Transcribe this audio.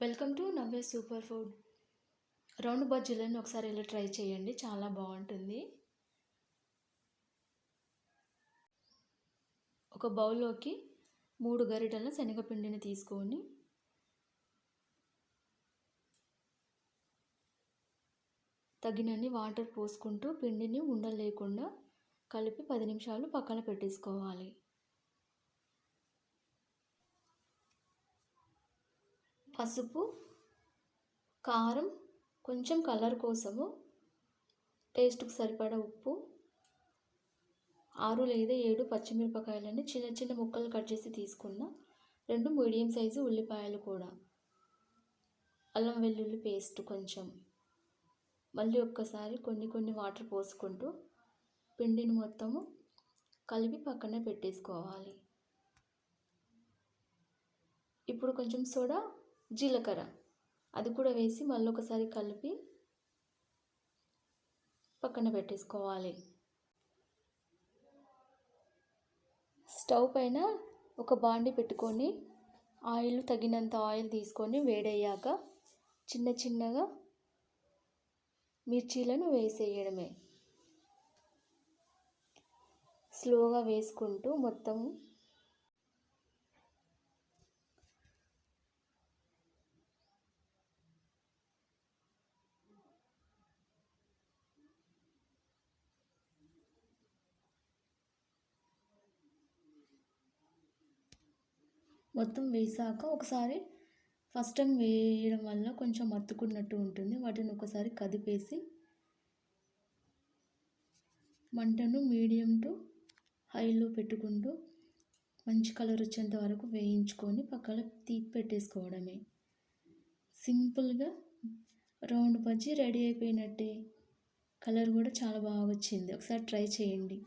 Welcome to నవ్వే super food. Round బజ్జీలను ఒకసారి ఇలా ట్రై చేయండి చాలా బాగుంటుంది. ఒక బౌల్లోకి మూడు గరిటెల శనగపిండిని తీసుకొని తగినన్ని వాటర్ పోసుకుంటూ పిండిని ఉండలేకుండా కలిపి పది నిమిషాలు పక్కన పెట్టేసుకోవాలి. పసుపు కారం కొంచెం కలర్ కోసము టేస్ట్కి సరిపడా ఉప్పు ఆరు లేదా ఏడు పచ్చిమిరపకాయలని చిన్న చిన్న ముక్కలు కట్ చేసి తీసుకున్న రెండు మీడియం సైజు ఉల్లిపాయలు కూడా. అల్లం వెల్లుల్లి పేస్ట్ కొంచెం. మళ్ళీ ఒక్కసారి కొన్ని కొన్ని వాటర్ పోసుకుంటూ పిండిని మొత్తము కలిపి పక్కనే పెట్టేసుకోవాలి. ఇప్పుడు కొంచెం సోడా జీలకర్ర. అది కూడా వేసి మళ్ళీ ఒకసారి కలిపి పక్కన పెట్టేసుకోవాలి. స్టవ్ పైన ఒక బాండి పెట్టుకొని ఆయిల్ తగినంత ఆయిల్ తీసుకొని వేడయ్యాక చిన్న చిన్నగా మిర్చీలను వేసేయడమే. స్లోగా వేసుకుంటూ మొత్తం మొత్తం వేసాక ఒకసారి ఫస్ట్ టైం వేయడం వల్ల కొంచెం మత్తుకున్నట్టు ఉంటుంది. వాటిని ఒకసారి కదిపేసి మంటను మీడియం టు హైలో పెట్టుకుంటూ మంచి కలర్ వచ్చేంత వరకు వేయించుకొని పక్కన తీపి పెట్టేసుకోవడమే. సింపుల్గా రౌండ్ బజ్జీ రెడీ అయిపోయినట్టే. కలర్ కూడా చాలా బాగా వచ్చింది. ఒకసారి ట్రై చేయండి.